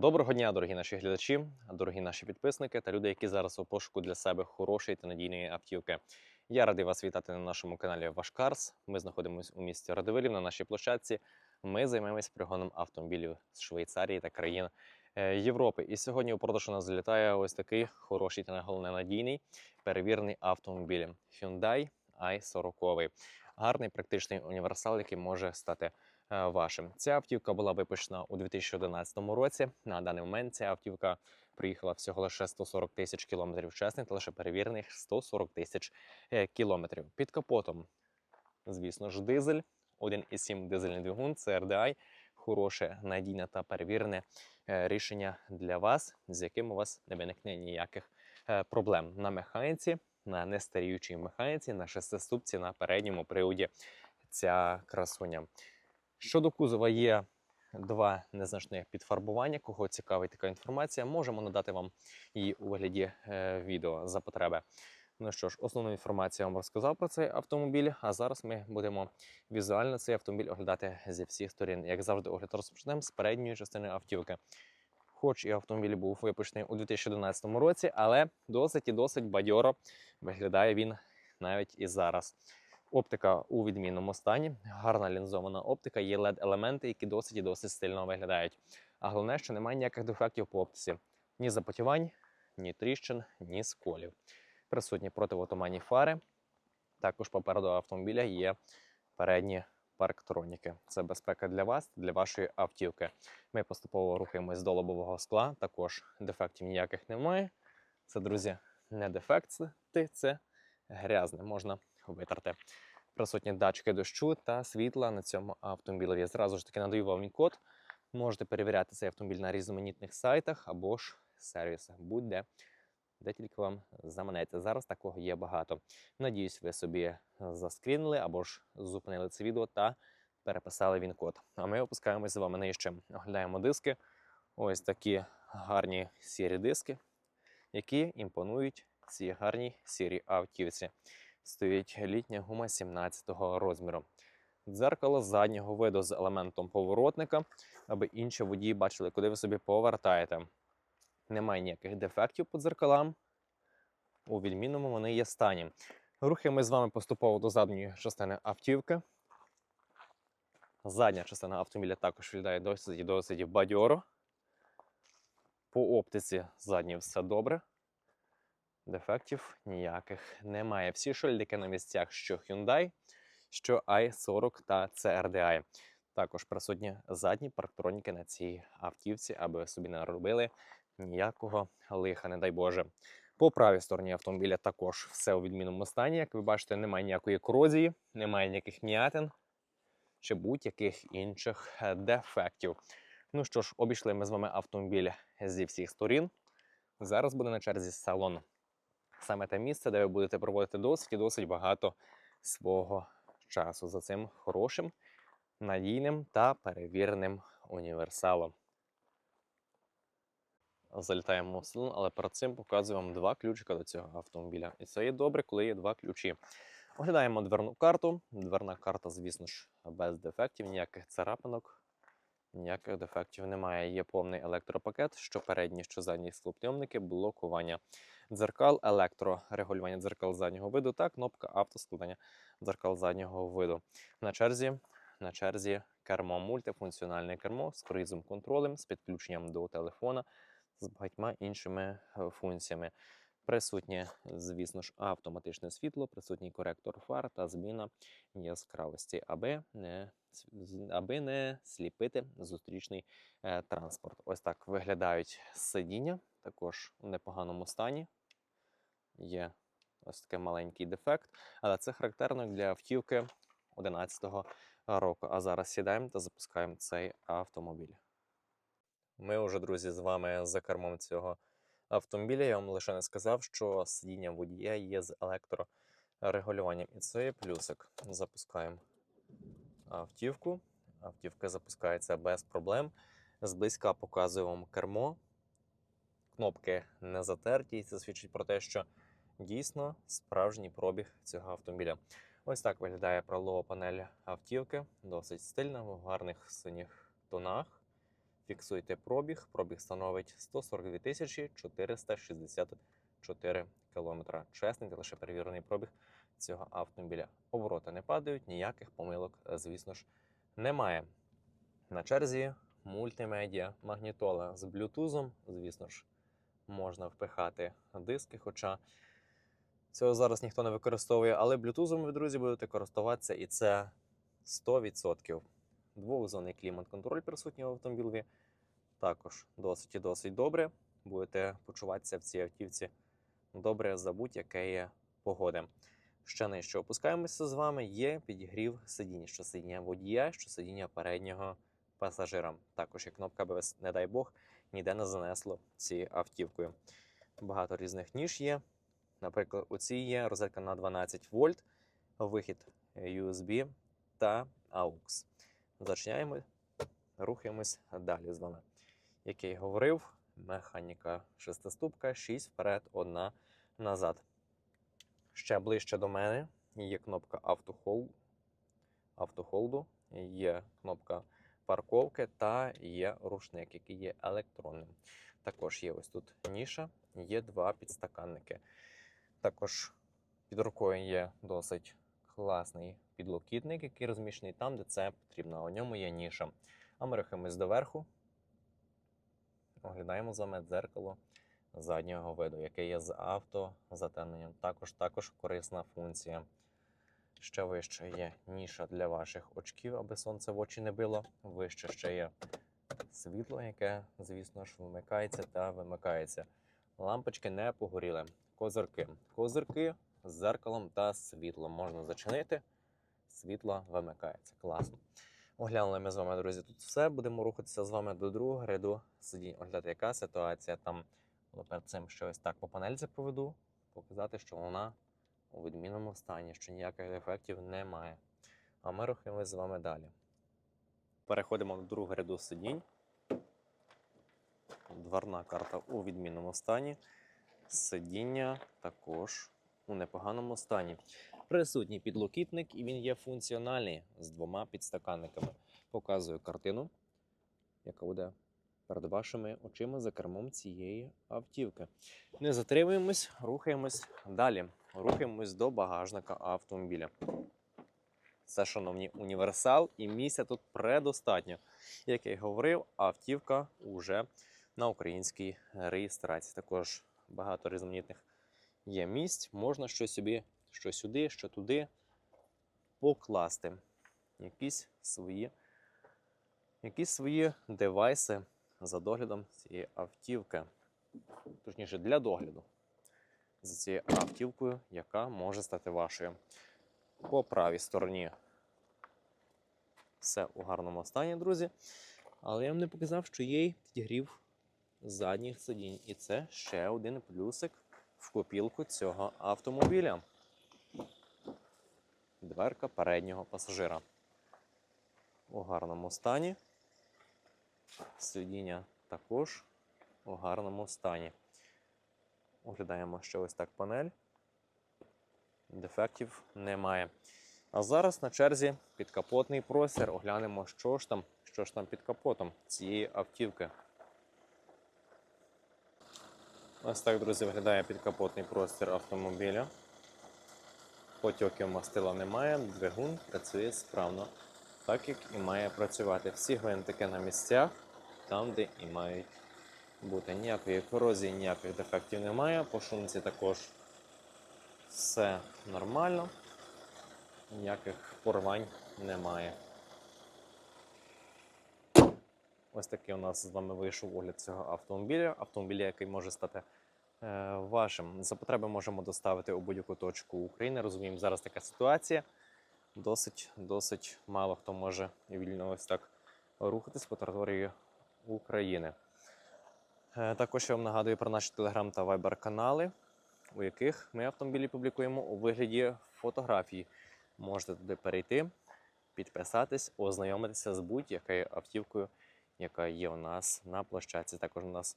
Доброго дня, дорогі наші глядачі, дорогі наші підписники та люди, які зараз у пошуку для себе хорошої та надійної автівки. Я радий вас вітати на нашому каналі Вашкарс. Ми знаходимося у місті Радивилів на нашій площадці. Ми займаємось пригоном автомобілів з Швейцарії та країн е, Європи. І сьогодні у продаж у нас залітає ось такий хороший та головне надійний перевірений автомобіль Hyundai i40. Гарний практичний універсал, який може стати вашим. Ця автівка була випущена у 2011 році. На даний момент ця автівка приїхала всього лише 140 тисяч кілометрів чесних та лише перевірених 140 тисяч е, кілометрів. Під капотом, звісно ж, дизель, 1,7 дизельний двигун, CRDI, хороше, надійне та перевірене е, рішення для вас, з яким у вас не виникне ніяких е, проблем на механіці, на нестаріючій механіці, на шестиступці на передньому приводі ця красуня. Щодо кузова є два незначних підфарбування. Кого цікавить така інформація, можемо надати вам її у вигляді е, відео за потреби. Ну що ж, основну інформацію я вам розказав про цей автомобіль. А зараз ми будемо візуально цей автомобіль оглядати зі всіх сторін. Як завжди, огляд розпочнемо з передньої частини автівки. Хоч і автомобіль був випущений у 2011 році, але досить і досить бадьоро виглядає він навіть і зараз. Оптика у відмінному стані, гарна лінзована оптика, є LED-елементи, які досить і досить стильно виглядають. А головне, що немає ніяких дефектів по оптиці: ні запотівань, ні тріщин, ні сколів. Присутні противотуманні фари. Також попереду автомобіля є передні парктроніки. Це безпека для вас, для вашої автівки. Ми поступово рухаємось до лобового скла. Також дефектів ніяких немає. Це, друзі, не дефекти, це грязне, можна витерти. Присутні датчики дощу та світла на цьому автомобілі. Я зразу ж таки надаю вам код. Можете перевіряти цей автомобіль на різноманітних сайтах або ж сервісах, будь-де, де тільки вам заманеться. Зараз такого є багато. Надіюсь, ви собі заскрінили або ж зупинили це відео та переписали він код. А ми опускаємося з вами нижче. Оглядаємо диски. Ось такі гарні сірі диски, які імпонують цій гарній сірій автівці. Стоїть літня гума 17-го розміру. Дзеркало заднього виду з елементом поворотника, аби інші водії бачили, куди ви собі повертаєте. Немає ніяких дефектів по дзеркалам. У відмінному вони є стані. Рухаємось з вами поступово до задньої частини автівки. Задня частина автомобіля також виглядає досить досить бадьоро. По оптиці задній все добре. Дефектів ніяких немає. Всі шильдики на місцях, що Hyundai, що i40 та CRDI. Також присутні задні парктроніки на цій автівці, аби собі не робили ніякого лиха, не дай Боже. По правій стороні автомобіля також все у відмінному стані. Як ви бачите, немає ніякої корозії, немає ніяких м'ятин чи будь-яких інших е, дефектів. Ну що ж, обійшли ми з вами автомобіль зі всіх сторін. Зараз буде на черзі салон. Саме те місце, де ви будете проводити досить і досить багато свого часу за цим хорошим, надійним та перевіреним універсалом. Залітаємо в салон, але перед цим показую вам два ключика до цього автомобіля. І це є добре, коли є два ключі. Оглядаємо дверну карту. Дверна карта, звісно ж, без дефектів, ніяких царапинок, ніяких дефектів немає. Є повний електропакет, що передні, що задні склопньомники, блокування дзеркал, електрорегулювання дзеркал заднього виду та кнопка автоскладання дзеркал заднього виду. На черзі, на черзі кермо, мультифункціональне кермо з круїзом контролем, з підключенням до телефона, з багатьма іншими е, функціями. Присутнє, звісно ж, автоматичне світло, присутній коректор фар та зміна яскравості, аби не, аби не сліпити зустрічний е, транспорт. Ось так виглядають сидіння, також у непоганому стані. Є ось такий маленький дефект, але це характерно для автівки 2011 року. А зараз сідаємо та запускаємо цей автомобіль. Ми вже, друзі, з вами за кермом цього автомобіля. Я вам лише не сказав, що сидіння водія є з електрорегулюванням. І це є плюсик. Запускаємо автівку. Автівка запускається без проблем. Зблизька показую вам кермо. Кнопки не затерті, і це свідчить про те, що дійсно справжній пробіг цього автомобіля. Ось так виглядає пролова панель автівки. Досить стильна, в гарних синіх тонах. Фіксуйте пробіг. Пробіг становить 142 тисячі 464 кілометра. Чесний лише перевірений пробіг цього автомобіля. Обороти не падають, ніяких помилок, звісно ж, немає. На черзі мультимедіа магнітола з блютузом, звісно ж, можна впихати диски, хоча цього зараз ніхто не використовує, але блютузом ви, друзі, будете користуватися, і це 100%. Двохзонний клімат-контроль присутній в автомобілі. Також досить і досить добре. Будете почуватися в цій автівці добре за будь-якої погоди. Ще нижче опускаємося з вами. Є підігрів сидіння, що сидіння водія, що сидіння переднього пасажира. Також є кнопка АБС, не дай Бог, ніде не занесло цією автівкою. Багато різних ніж є. Наприклад, у цій є розетка на 12 вольт, вихід USB та AUX. Зачиняємо, рухаємось далі з вами. Як я й говорив, механіка шестиступка, 6 вперед, одна назад. Ще ближче до мене є кнопка автохол, автохолду, є кнопка парковки та є рушник, який є електронним. Також є ось тут ніша, є два підстаканники. Також під рукою є досить класний підлокітник, який розміщений там, де це потрібно. У ньому є ніша. А ми рухаємось доверху. Оглядаємо з вами дзеркало заднього виду, яке є з автозатемненням. Також також корисна функція. Ще вище є ніша для ваших очків, аби сонце в очі не било. Вище ще є світло, яке, звісно ж, вмикається та вимикається. Лампочки не погоріли. Козирки. Козирки з зеркалом та світлом можна зачинити. Світло вимикається. Класно. Оглянули ми з вами, друзі, тут все. Будемо рухатися з вами до другого ряду сидінь. Оглядати, яка ситуація там. Перед цим ще ось так по панельці проведу, показати, що вона у відмінному стані, що ніяких дефектів немає. А ми рухаємось з вами далі. Переходимо до другого ряду сидінь. Дверна карта у відмінному стані. Сидіння також у непоганому стані. Присутній підлокітник, і він є функціональний з двома підстаканниками. Показую картину, яка буде перед вашими очима за кермом цієї автівки. Не затримуємось, рухаємось далі. Рухаємось до багажника автомобіля. Це, шановні, універсал, і місця тут предостатньо. Як я й говорив, автівка вже на українській реєстрації. Також багато різноманітних є місць. Можна щось собі, що сюди, що туди покласти. Якісь свої, якісь свої девайси за доглядом цієї автівки. Точніше, для догляду за цією автівкою, яка може стати вашою. По правій стороні все у гарному стані, друзі. Але я вам не показав, що є підігрів задніх сидінь. І це ще один плюсик в копілку цього автомобіля. Дверка переднього пасажира. У гарному стані. Сидіння також у гарному стані. Оглядаємо ще ось так панель. Дефектів немає. А зараз на черзі підкапотний простір. Оглянемо, що ж там, що ж там під капотом цієї автівки. Ось так, друзі, виглядає підкапотний простір автомобіля. Потьоків мастила немає, двигун працює справно, так як і має працювати. Всі гвинтики на місцях, там, де і мають бути. Ніякої корозії, ніяких дефектів немає. По шумці також все нормально, ніяких порвань немає. Ось такий у нас з вами вийшов огляд цього автомобіля. Автомобіля, який може стати е, вашим. За потреби можемо доставити у будь-яку точку України. Розуміємо, зараз така ситуація. Досить, досить мало хто може вільно ось так рухатись по території України. Е, Також я вам нагадую про наші телеграм та вайбер канали, у яких ми автомобілі публікуємо у вигляді фотографій. Можете туди перейти, підписатись, ознайомитися з будь-якою автівкою, яка є у нас на площадці. Також у нас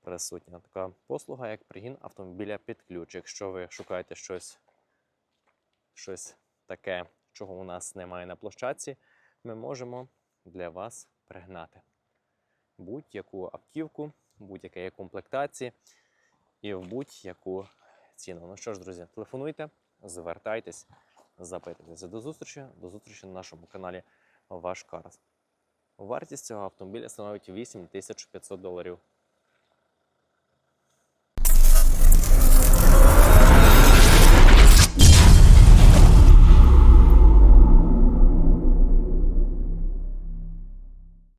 присутня така послуга, як пригін автомобіля під ключ. Якщо ви шукаєте щось, щось таке, чого у нас немає на площадці, ми можемо для вас пригнати. будь-яку автівку, будь-яке комплектації і в будь-яку ціну. Ну що ж, друзі, телефонуйте, звертайтесь, запитуйтеся. До зустрічі, до зустрічі на нашому каналі Ваш Карс. Вартість цього автомобіля становить 8500 доларів